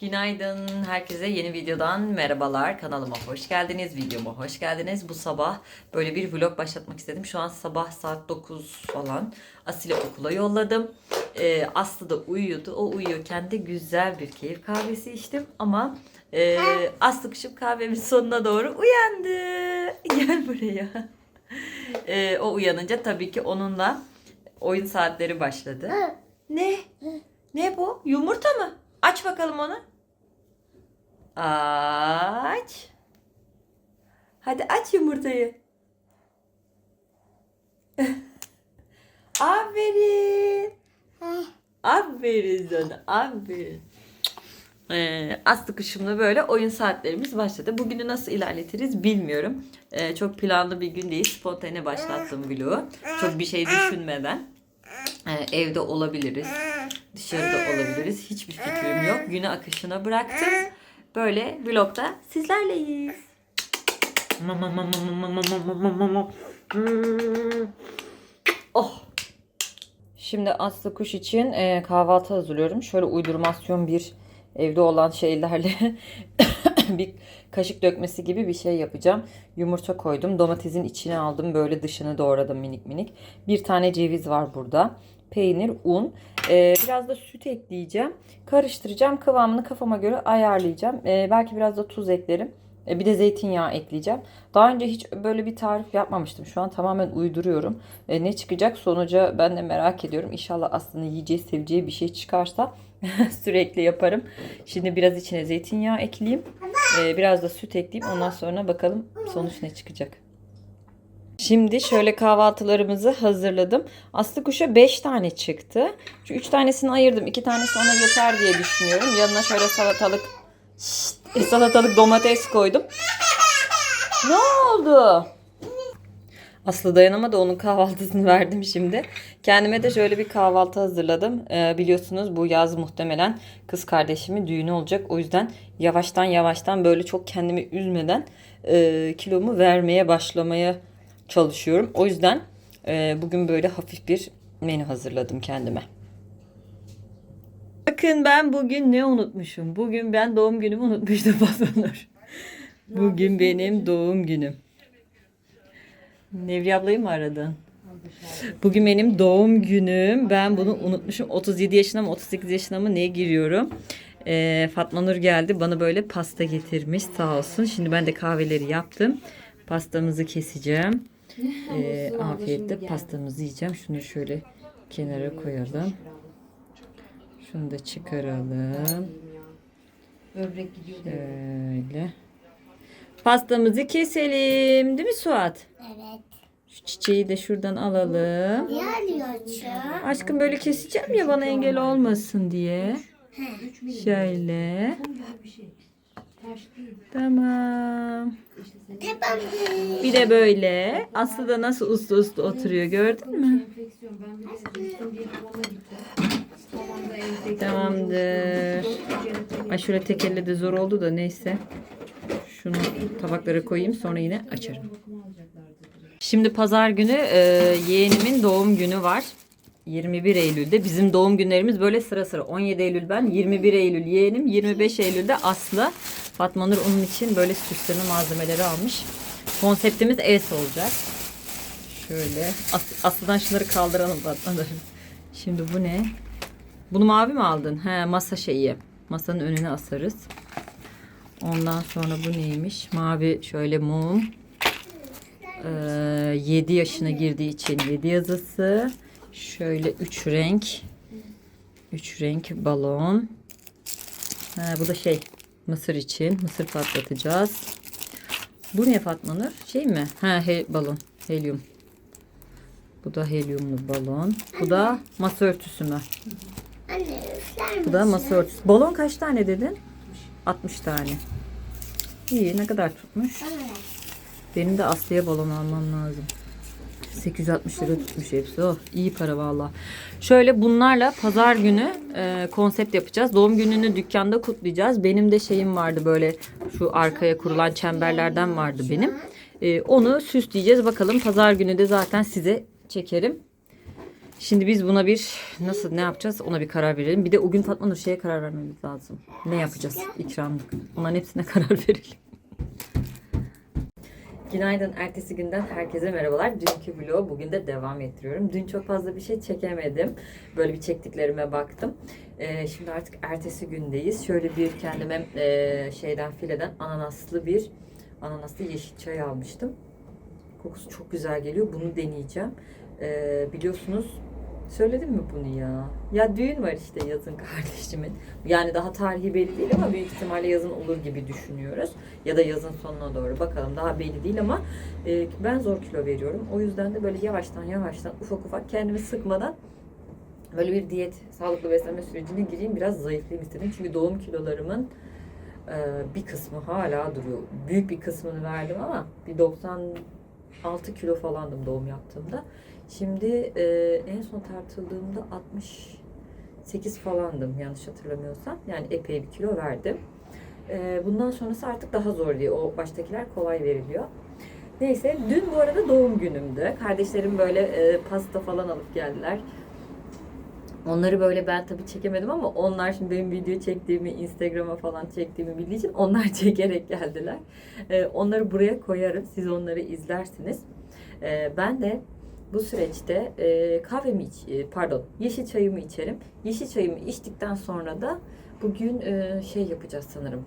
Günaydın. Herkese yeni videodan merhabalar. Kanalıma hoş geldiniz videoma hoş geldiniz. Bu sabah böyle bir vlog başlatmak istedim. Şu an sabah saat 9 falan. Asil'i okula yolladım. Ee, Aslı da uyuyordu. O uyuyorken de güzel bir keyif kahvesi içtim. Ama e, Aslı kışım kahvemin sonuna doğru uyandı. Gel buraya. Ee, o uyanınca tabii ki onunla oyun saatleri başladı. Ne? Ne bu? Yumurta mı Aç bakalım onu. Aç. Hadi aç yumurtayı. aferin. Aferin sana. Aferin. Ee, Aslı kışımda böyle oyun saatlerimiz başladı. Bugünü nasıl ilerletiriz bilmiyorum. Ee, çok planlı bir gün değil. Spontane başlattım vlogu. Çok bir şey düşünmeden. Ee, evde olabiliriz. Dışarıda olabiliriz. Hiçbir fikrim yok. Günü akışına bıraktım. Böyle vlogda sizlerleyiz. Oh. Şimdi Aslı kuş için e, kahvaltı hazırlıyorum. Şöyle uydurmasyon bir evde olan şeylerle bir kaşık dökmesi gibi bir şey yapacağım. Yumurta koydum. Domatesin içine aldım. Böyle dışını doğradım minik minik. Bir tane ceviz var burada. Peynir, un. Ee, biraz da süt ekleyeceğim. Karıştıracağım. Kıvamını kafama göre ayarlayacağım. Ee, belki biraz da tuz eklerim. Ee, bir de zeytinyağı ekleyeceğim. Daha önce hiç böyle bir tarif yapmamıştım. Şu an tamamen uyduruyorum. Ee, ne çıkacak sonuca ben de merak ediyorum. İnşallah aslında yiyeceği, seveceği bir şey çıkarsa sürekli yaparım. Şimdi biraz içine zeytinyağı ekleyeyim. Ee, biraz da süt ekleyeyim. Ondan sonra bakalım sonuç ne çıkacak. Şimdi şöyle kahvaltılarımızı hazırladım. Aslı kuşa 5 tane çıktı. Şu 3 tanesini ayırdım. 2 tanesi ona yeter diye düşünüyorum. Yanına şöyle salatalık Şşt, salatalık domates koydum. Ne oldu? Aslı dayanamadı onun kahvaltısını verdim şimdi. Kendime de şöyle bir kahvaltı hazırladım. Ee, biliyorsunuz bu yaz muhtemelen kız kardeşimin düğünü olacak. O yüzden yavaştan yavaştan böyle çok kendimi üzmeden e, kilomu vermeye başlamaya çalışıyorum. O yüzden e, bugün böyle hafif bir menü hazırladım kendime. Bakın ben bugün ne unutmuşum? Bugün ben doğum günümü unutmuştum patronlar. Bugün benim doğum günüm. Nevri ablayı mı aradın? Bugün benim doğum günüm. Ben bunu unutmuşum. 37 yaşına mı 38 yaşına mı neye giriyorum? Ee, Fatma Nur geldi. Bana böyle pasta getirmiş sağ olsun. Şimdi ben de kahveleri yaptım. Pastamızı keseceğim. Ee, afiyetle pastamızı yiyeceğim. Şunu şöyle kenara koyalım. Şunu da çıkaralım. Böbrek gidiyor. Şöyle. Pastamızı keselim. Değil mi Suat? Evet. Şu çiçeği de şuradan alalım. Ne alıyorsun? Aşkım böyle keseceğim ya bana engel olmasın diye. Şöyle. bir şey. Taş değil. Tamam. Bir de böyle. Aslı da nasıl uslu uslu oturuyor gördün mü? Tamamdır. Ay şöyle tek elle de zor oldu da neyse. Şunu tabaklara koyayım sonra yine açarım. Şimdi pazar günü e, yeğenimin doğum günü var. 21 Eylül'de. Bizim doğum günlerimiz böyle sıra sıra. 17 Eylül ben, 21 Eylül yeğenim, 25 Eylül'de Aslı. Fatma Nur onun için böyle süsleme malzemeleri almış. Konseptimiz es olacak. Şöyle. As- Aslı'dan şunları kaldıralım Fatma Nur. Şimdi bu ne? Bunu mavi mi aldın? He masa şeyi. Masanın önüne asarız. Ondan sonra bu neymiş? Mavi şöyle mum. Ee, 7 yaşına girdiği için 7 yazısı. Şöyle 3 renk. 3 renk balon. Ha, bu da şey mısır için. Mısır patlatacağız. Bu ne Fatma Nur? Şey mi? Ha he, balon. Helyum. Bu da helyumlu balon. Bu da masa örtüsü mü? Anne üfler Bu da masa örtüsü. Balon kaç tane dedin? 60 tane. İyi ne kadar tutmuş? Evet. Benim de Aslı'ya balon almam lazım. 860 lira tutmuş hepsi. Oh, iyi para valla. Şöyle bunlarla pazar günü e, konsept yapacağız. Doğum gününü dükkanda kutlayacağız. Benim de şeyim vardı böyle şu arkaya kurulan çemberlerden vardı benim. E, onu süsleyeceğiz. Bakalım pazar günü de zaten size çekerim. Şimdi biz buna bir nasıl ne yapacağız ona bir karar verelim. Bir de o gün Fatma Nur karar vermemiz lazım. Ne yapacağız ikramlık. Onların hepsine karar verelim. Günaydın. Ertesi günden herkese merhabalar. Dünkü vlogu bugün de devam ettiriyorum. Dün çok fazla bir şey çekemedim. Böyle bir çektiklerime baktım. Ee, şimdi artık ertesi gündeyiz. Şöyle bir kendime e, şeyden fileden ananaslı bir ananaslı yeşil çay almıştım. Kokusu çok güzel geliyor. Bunu deneyeceğim. Ee, biliyorsunuz söyledim mi bunu ya? Ya düğün var işte yazın kardeşimin. Yani daha tarihi belli değil ama büyük ihtimalle yazın olur gibi düşünüyoruz. Ya da yazın sonuna doğru bakalım. Daha belli değil ama e, ben zor kilo veriyorum. O yüzden de böyle yavaştan yavaştan ufak ufak kendimi sıkmadan böyle bir diyet, sağlıklı beslenme sürecine gireyim. Biraz zayıflayayım istedim. Çünkü doğum kilolarımın e, bir kısmı hala duruyor. Büyük bir kısmını verdim ama bir 96 kilo falandım doğum yaptığımda. Şimdi e, en son tartıldığımda 68 falandım yanlış hatırlamıyorsam. Yani epey bir kilo verdim. E, bundan sonrası artık daha zor diye. O baştakiler kolay veriliyor. Neyse dün bu arada doğum günümdü. Kardeşlerim böyle e, pasta falan alıp geldiler. Onları böyle ben tabii çekemedim ama onlar şimdi benim video çektiğimi, Instagram'a falan çektiğimi bildiği için onlar çekerek geldiler. Ee, onları buraya koyarım. Siz onları izlersiniz. Ee, ben de bu süreçte e, kahvemi iç, e, pardon yeşil çayımı içerim. Yeşil çayımı içtikten sonra da bugün e, şey yapacağız sanırım.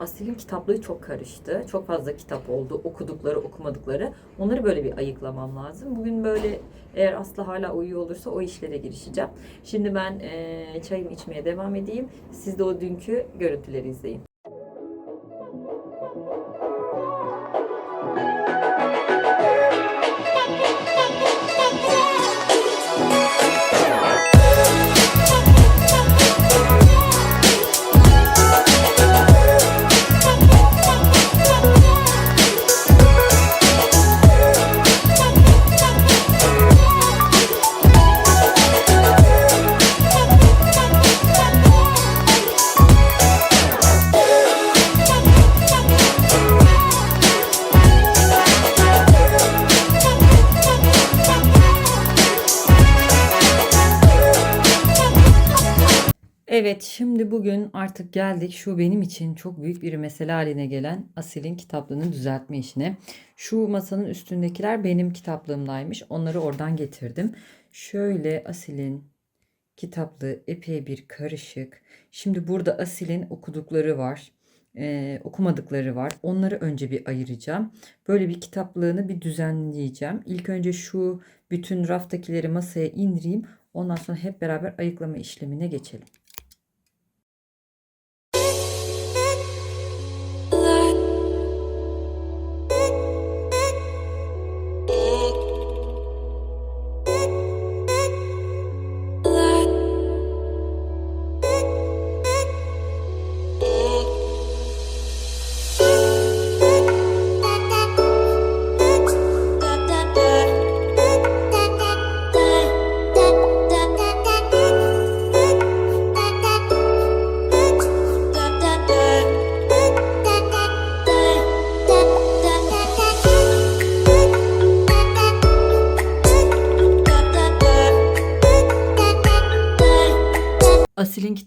Asil'in kitaplığı çok karıştı. Çok fazla kitap oldu. Okudukları, okumadıkları. Onları böyle bir ayıklamam lazım. Bugün böyle eğer Aslı hala uyuyor olursa o işlere girişeceğim. Şimdi ben e, çayımı içmeye devam edeyim. Siz de o dünkü görüntüleri izleyin. Artık geldik şu benim için çok büyük bir mesele haline gelen Asil'in kitaplığını düzeltme işine. Şu masanın üstündekiler benim kitaplığımdaymış. Onları oradan getirdim. Şöyle Asil'in kitaplığı epey bir karışık. Şimdi burada Asil'in okudukları var. Ee, okumadıkları var. Onları önce bir ayıracağım. Böyle bir kitaplığını bir düzenleyeceğim. İlk önce şu bütün raftakileri masaya indireyim. Ondan sonra hep beraber ayıklama işlemine geçelim.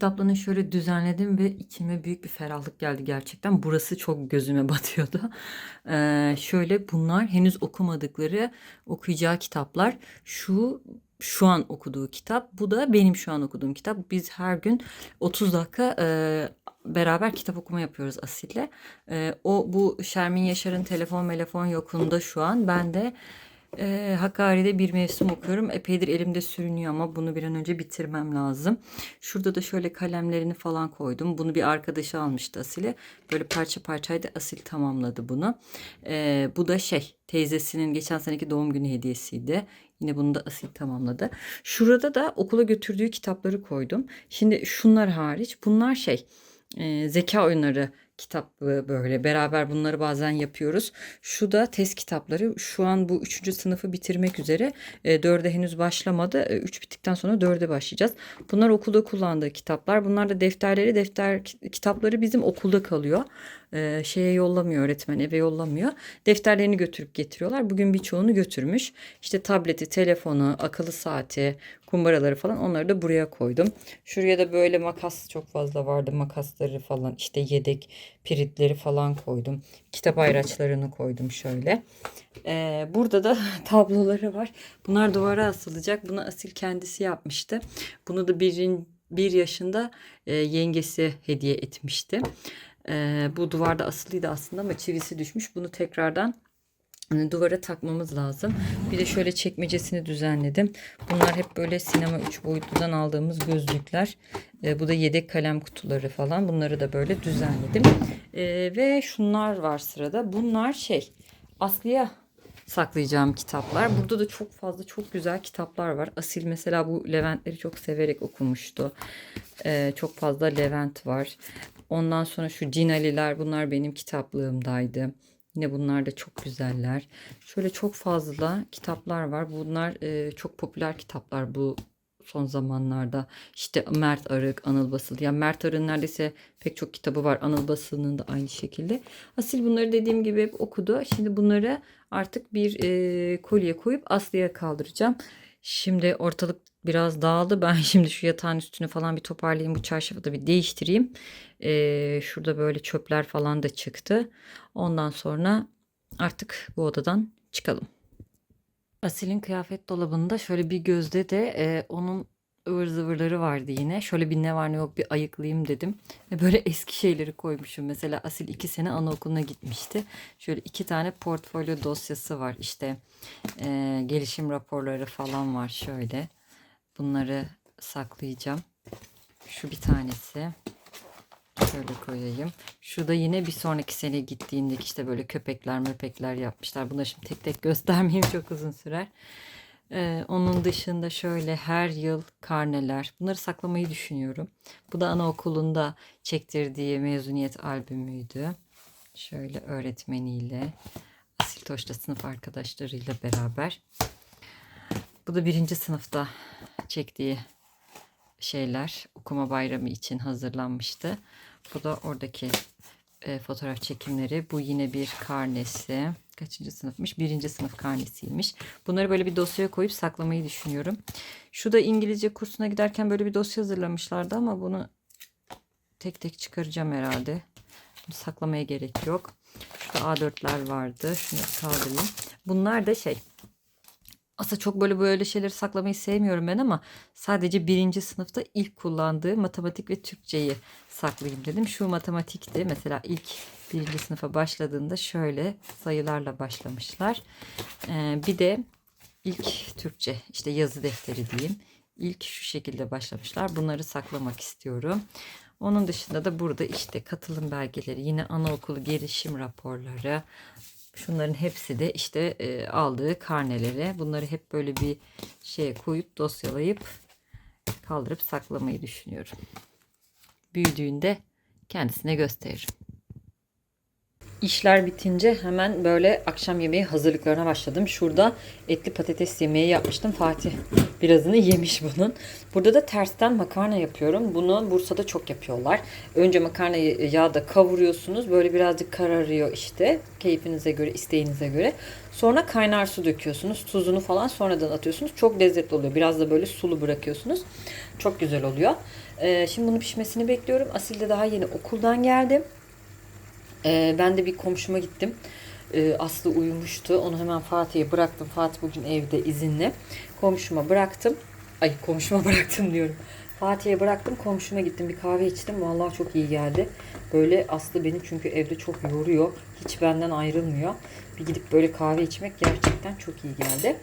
Kitaplığını şöyle düzenledim ve içime büyük bir ferahlık geldi gerçekten. Burası çok gözüme batıyordu. Ee, şöyle bunlar henüz okumadıkları, okuyacağı kitaplar. Şu şu an okuduğu kitap. Bu da benim şu an okuduğum kitap. Biz her gün 30 dakika e, beraber kitap okuma yapıyoruz Asil'le. E, o bu Şermin Yaşar'ın telefon telefon yokluğunda şu an. Ben de e, Hakkari'de bir mevsim okuyorum. Epeydir elimde sürünüyor ama bunu bir an önce bitirmem lazım. Şurada da şöyle kalemlerini falan koydum. Bunu bir arkadaşı almıştı Asil'e. Böyle parça parçaydı Asil tamamladı bunu. E, bu da şey teyzesinin geçen seneki doğum günü hediyesiydi. Yine bunu da Asil tamamladı. Şurada da okula götürdüğü kitapları koydum. Şimdi şunlar hariç bunlar şey e, zeka oyunları kitabı böyle beraber bunları bazen yapıyoruz. Şu da test kitapları. Şu an bu üçüncü sınıfı bitirmek üzere. E, dörde henüz başlamadı. E, üç bittikten sonra dörde başlayacağız. Bunlar okulda kullandığı kitaplar. Bunlar da defterleri. Defter ki- kitapları bizim okulda kalıyor. E, şeye yollamıyor öğretmen eve yollamıyor. Defterlerini götürüp getiriyorlar. Bugün birçoğunu götürmüş. İşte tableti, telefonu, akıllı saati, kumbaraları falan onları da buraya koydum. Şuraya da böyle makas çok fazla vardı. Makasları falan işte yedek piritleri falan koydum. Kitap ayraçlarını koydum şöyle. Ee, burada da tabloları var. Bunlar duvara asılacak. Bunu Asil kendisi yapmıştı. Bunu da birin, bir yaşında e, yengesi hediye etmişti. Ee, bu duvarda asılıydı aslında ama çivisi düşmüş. Bunu tekrardan hani duvara takmamız lazım. Bir de şöyle çekmecesini düzenledim. Bunlar hep böyle sinema 3 boyutludan aldığımız gözlükler. Ee, bu da yedek kalem kutuları falan. Bunları da böyle düzenledim. Ee, ve şunlar var sırada. Bunlar şey Aslı'ya saklayacağım kitaplar. Burada da çok fazla çok güzel kitaplar var. Asil mesela bu Leventleri çok severek okumuştu. Ee, çok fazla Levent var. Ondan sonra şu Cinaliler bunlar benim kitaplığımdaydı. Yine bunlar da çok güzeller. Şöyle çok fazla kitaplar var. Bunlar e, çok popüler kitaplar bu son zamanlarda. İşte Mert Arık, Anıl Basıl. Ya Mert Arık'ın neredeyse pek çok kitabı var. Anıl Basıl'ın da aynı şekilde. Asil bunları dediğim gibi hep okudu. Şimdi bunları artık bir e, kolye koyup Aslı'ya kaldıracağım. Şimdi ortalık biraz dağıldı. Ben şimdi şu yatağın üstünü falan bir toparlayayım. Bu çarşafı da bir değiştireyim. E, şurada böyle çöpler falan da çıktı. Ondan sonra artık bu odadan çıkalım. Asil'in kıyafet dolabında şöyle bir gözde de e, onun ıvır zıvırları vardı yine. Şöyle bir ne var ne yok bir ayıklayayım dedim. Ve böyle eski şeyleri koymuşum. Mesela Asil iki sene anaokuluna gitmişti. Şöyle iki tane portfolyo dosyası var. İşte e, gelişim raporları falan var şöyle. Bunları saklayacağım. Şu bir tanesi. Şöyle koyayım. Şurada yine bir sonraki sene gittiğindeki işte böyle köpekler möpekler yapmışlar. Bunları şimdi tek tek göstermeyeyim çok uzun sürer. Ee, onun dışında şöyle her yıl karneler. Bunları saklamayı düşünüyorum. Bu da anaokulunda çektirdiği mezuniyet albümüydü. Şöyle öğretmeniyle. Asil Toş'ta sınıf arkadaşlarıyla beraber. Bu da birinci sınıfta çektiği şeyler okuma bayramı için hazırlanmıştı. Bu da oradaki e, fotoğraf çekimleri. Bu yine bir karnesi. Kaçıncı sınıfmış? Birinci sınıf karnesiymiş. Bunları böyle bir dosyaya koyup saklamayı düşünüyorum. Şu da İngilizce kursuna giderken böyle bir dosya hazırlamışlardı ama bunu tek tek çıkaracağım herhalde. Bunu saklamaya gerek yok. Şurada A4'ler vardı. Şunları kaldırayım. Bunlar da şey aslında çok böyle böyle şeyleri saklamayı sevmiyorum ben ama sadece birinci sınıfta ilk kullandığı matematik ve Türkçeyi saklayayım dedim. Şu matematikti. Mesela ilk birinci sınıfa başladığında şöyle sayılarla başlamışlar. Ee, bir de ilk Türkçe işte yazı defteri diyeyim. İlk şu şekilde başlamışlar. Bunları saklamak istiyorum. Onun dışında da burada işte katılım belgeleri, yine anaokulu gelişim raporları, Şunların hepsi de işte e, aldığı karneleri. Bunları hep böyle bir şeye koyup dosyalayıp kaldırıp saklamayı düşünüyorum. Büyüdüğünde kendisine gösteririm. İşler bitince hemen böyle akşam yemeği hazırlıklarına başladım. Şurada etli patates yemeği yapmıştım. Fatih birazını yemiş bunun. Burada da tersten makarna yapıyorum. Bunu Bursa'da çok yapıyorlar. Önce makarnayı yağda kavuruyorsunuz. Böyle birazcık kararıyor işte. Keyfinize göre, isteğinize göre. Sonra kaynar su döküyorsunuz. Tuzunu falan sonradan atıyorsunuz. Çok lezzetli oluyor. Biraz da böyle sulu bırakıyorsunuz. Çok güzel oluyor. Ee, şimdi bunun pişmesini bekliyorum. Asil de daha yeni okuldan geldi. Ee, ben de bir komşuma gittim. Ee, Aslı uyumuştu. Onu hemen Fatih'e bıraktım. Fatih bugün evde izinli. Komşuma bıraktım. Ay komşuma bıraktım diyorum. Fatih'e bıraktım. Komşuma gittim. Bir kahve içtim. Vallahi çok iyi geldi. Böyle Aslı beni çünkü evde çok yoruyor. Hiç benden ayrılmıyor. Bir gidip böyle kahve içmek gerçekten çok iyi geldi.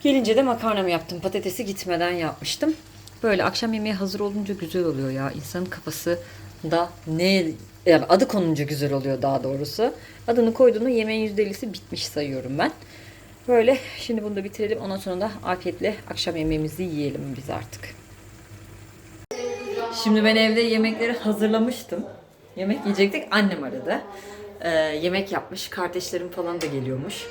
Gelince de makarnamı yaptım. Patatesi gitmeden yapmıştım. Böyle akşam yemeği hazır olunca güzel oluyor ya. İnsanın kafası da ne yani adı konunca güzel oluyor daha doğrusu. Adını koyduğunu yemeğin %50'si bitmiş sayıyorum ben. Böyle şimdi bunu da bitirelim. Ondan sonra da afiyetle akşam yemeğimizi yiyelim biz artık. Şimdi ben evde yemekleri hazırlamıştım. Yemek yiyecektik. Annem aradı. Ee, yemek yapmış. Kardeşlerim falan da geliyormuş.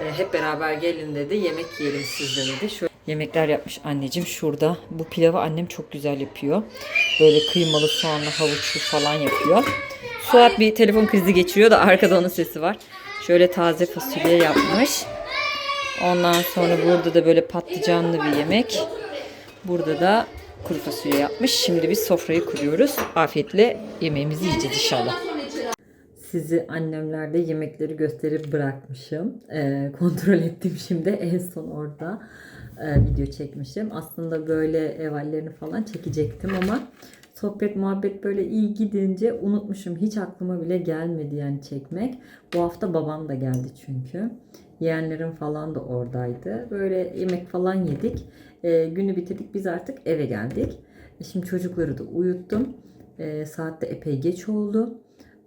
Ee, hep beraber gelin dedi. Yemek yiyelim sizle dedi. Şöyle yemekler yapmış anneciğim şurada. Bu pilavı annem çok güzel yapıyor. Böyle kıymalı soğanlı havuçlu falan yapıyor. Suat bir telefon krizi geçiriyor da arkada onun sesi var. Şöyle taze fasulye yapmış. Ondan sonra burada da böyle patlıcanlı bir yemek. Burada da kuru fasulye yapmış. Şimdi biz sofrayı kuruyoruz. Afiyetle yemeğimizi yiyeceğiz inşallah. Sizi annemlerde yemekleri gösterip bırakmışım. Ee, kontrol ettim şimdi. En son orada e, video çekmişim. Aslında böyle ev hallerini falan çekecektim ama sohbet muhabbet böyle iyi gidince unutmuşum. Hiç aklıma bile gelmedi yani çekmek. Bu hafta babam da geldi çünkü. Yeğenlerim falan da oradaydı. Böyle yemek falan yedik. Ee, günü bitirdik. Biz artık eve geldik. E, Şimdi çocukları da uyuttum. Ee, saat de epey geç oldu.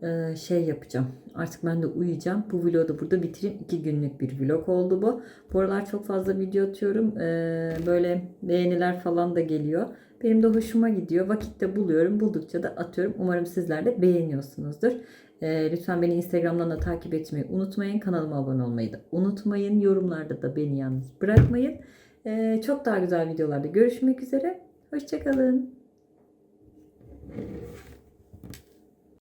Ee, şey yapacağım. Artık ben de uyuyacağım. Bu vlogu da burada bitireyim. İki günlük bir vlog oldu bu. Bu aralar çok fazla video atıyorum. Ee, böyle beğeniler falan da geliyor. Benim de hoşuma gidiyor. Vakitte buluyorum. Buldukça da atıyorum. Umarım sizler de beğeniyorsunuzdur. Ee, lütfen beni Instagram'dan da takip etmeyi unutmayın. Kanalıma abone olmayı da unutmayın. Yorumlarda da beni yalnız bırakmayın. Çok daha güzel videolarda görüşmek üzere. Hoşçakalın.